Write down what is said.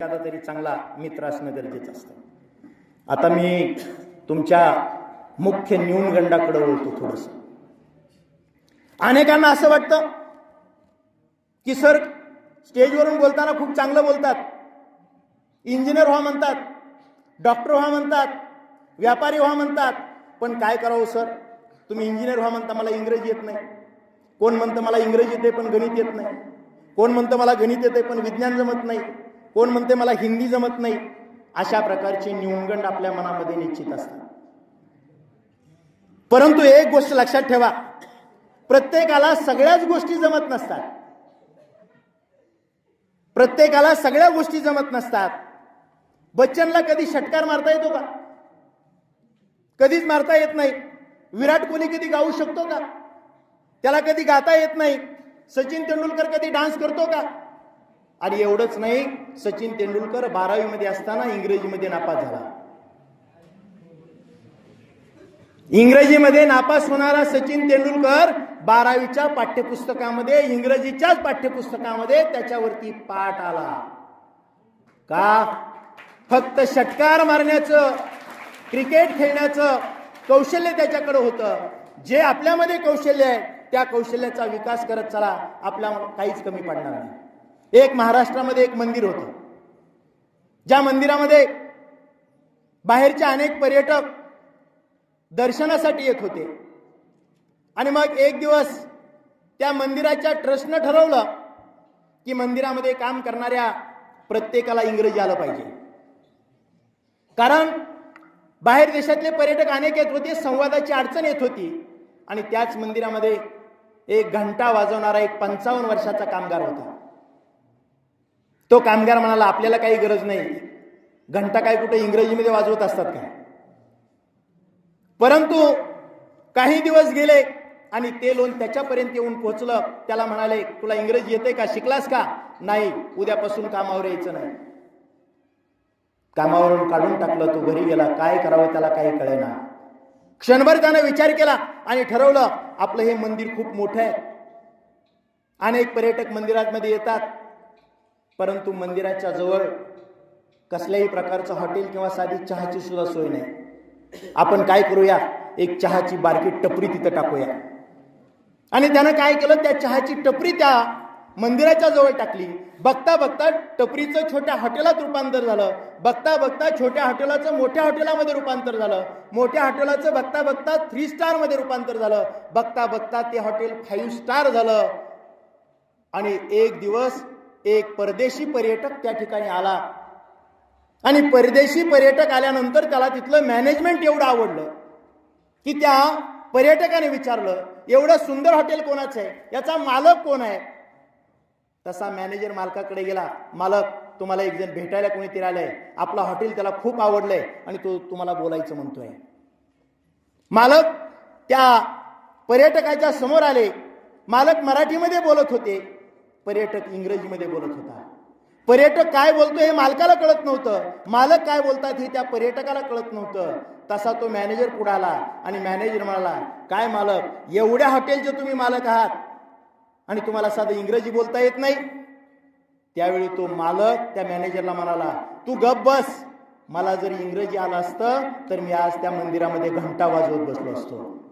एखादा तरी चांगला मित्र असणं गरजेचं असतं. आता मी तुमच्या मुख्य न्यूनगंडाकडे वळतो थोडस. अनेकांना असं वाटतं की सर स्टेजवरून बोलताना खूप चांगलं बोलतात. इंजिनियर व्हा म्हणतात डॉक्टर व्हा म्हणतात व्यापारी व्हा म्हणतात. पण काय करावं सर? तुम्ही इंजिनियर व्हा म्हणता मला इंग्रजी येत नाही. कोण म्हणतं मला इंग्रजी येते पण गणित येत नाही? कोण म्हणतं मला गणित येते पण विज्ञान जमत नाही? कोण म्हणते मला हिंदी जमत नाही? अशा प्रकारचे न्यूनगंड आपल्या मनामध्ये निश्चित असतात. परंतु एक गोष्ट लक्षात ठेवा. प्रत्येकाला सगळ्याच गोष्टी जमत नसतात. प्रत्येकाला सगळ्या गोष्टी जमत नसतात. बच्चनला कधी षटकार मारता येतो का? कधीच मारता येत नाही. विराट कोहली कधी गाऊ शकतो का? त्याला कधी गाता येत नाही. सचिन तेंडुलकर कधी डान्स करतो का? आणि एवढंच नाही सचिन तेंडुलकर बारावीमध्ये असताना इंग्रजीमध्ये नापास झाला. इंग्रजीमध्ये नापास होणारा सचिन तेंडुलकर बारावीच्या पाठ्यपुस्तकामध्ये इंग्रजीच्याच पाठ्यपुस्तकामध्ये त्याच्यावरती पाठ आला. का? फक्त षटकार मारण्याचं क्रिकेट खेळण्याचं कौशल्य त्याच्याकडे होतं. जे आपल्यामध्ये कौशल्य आहे त्या कौशल्याचा विकास करत चला. आपल्या काहीच कमी पडणार नाही. एक महाराष्ट्रामध्ये एक मंदिर होतं. ज्या मंदिरामध्ये बाहेरचे अनेक पर्यटक दर्शनासाठी येत होते. आणि मग एक दिवस त्या मंदिराच्या ट्रस्टनं ठरवलं की मंदिरामध्ये काम करणाऱ्या प्रत्येकाला इंग्रजी आलं पाहिजे. कारण बाहेर देशातले पर्यटक अनेक येत होते संवादाची अडचण येत होती. आणि त्याच मंदिरामध्ये एक घंटा वाजवणारा एक पंचावन्न वर्षाचा कामगार होता. तो कामगार म्हणाला आपल्याला काही गरज नाही. घंटा काय कुठे इंग्रजीमध्ये वाजवत असतात काय परंतु काही दिवस गेले आणि ते लोन त्याच्यापर्यंत येऊन पोहोचलं. त्याला म्हणाले तुला इंग्रजी येते का? शिकलास का? नाही. उद्यापासून कामावर यायचं नाही. कामावरून काढून टाकलं तो घरी गेला. काय करावं त्याला काही कळेना. क्षणभर त्यानं विचार केला आणि ठरवलं आपलं हे मंदिर खूप मोठं आहे. अनेक पर्यटक मंदिरांमध्ये येतात. परंतु मंदिराच्या जवळ कसल्याही प्रकारचं हॉटेल किंवा साधी चहाची सुद्धा सोय नाही. आपण काय करूया? एक चहाची बारकी टपरी तिथं टाकूया. आणि त्यानं काय केलं? त्या चहाची टपरी त्या मंदिराच्या जवळ टाकली. बघता बघता टपरीचं छोट्या हॉटेलात रूपांतर झालं. बघता बघता छोट्या हॉटेलाचं मोठ्या हॉटेलामध्ये रूपांतर झालं. मोठ्या हॉटेलाचं बघता बघता थ्री स्टारमध्ये रूपांतर झालं. बघता बघता ते हॉटेल फाईव्ह स्टार झालं. आणि एक दिवस एक परदेशी पर्यटक त्या ठिकाणी आला. आणि परदेशी पर्यटक आल्यानंतर त्याला तिथलं मॅनेजमेंट एवढं आवडलं की त्या पर्यटकाने विचारलं एवढं सुंदर हॉटेल कोणाचं आहे? याचा मालक कोण आहे? तसा मॅनेजर मालकाकडे गेला. मालक तुम्हाला एक जण भेटायला कोणीतरी आलंय. आपलं हॉटेल त्याला खूप आवडलंय आणि तो तुम्हाला बोलायचं म्हणतोय. मालक त्या पर्यटकाच्या समोर आले. मालक मराठीमध्ये बोलत होते. पर्यटक इंग्रजीमध्ये बोलत होता. पर्यटक काय बोलतो हे मालकाला कळत नव्हतं. मालक काय बोलतात हे त्या पर्यटकाला कळत नव्हतं. तसा तो मॅनेजर पुढे आला आणि मॅनेजर म्हणाला काय मालक एवढ्या हॉटेलचे तुम्ही मालक आहात आणि तुम्हाला साधं इंग्रजी बोलता येत नाही? त्यावेळी तो मालक त्या मॅनेजरला म्हणाला तू गप बस. मला जर इंग्रजी आलं असतं तर मी आज त्या मंदिरामध्ये घंटा वाजवत बसलो असतो.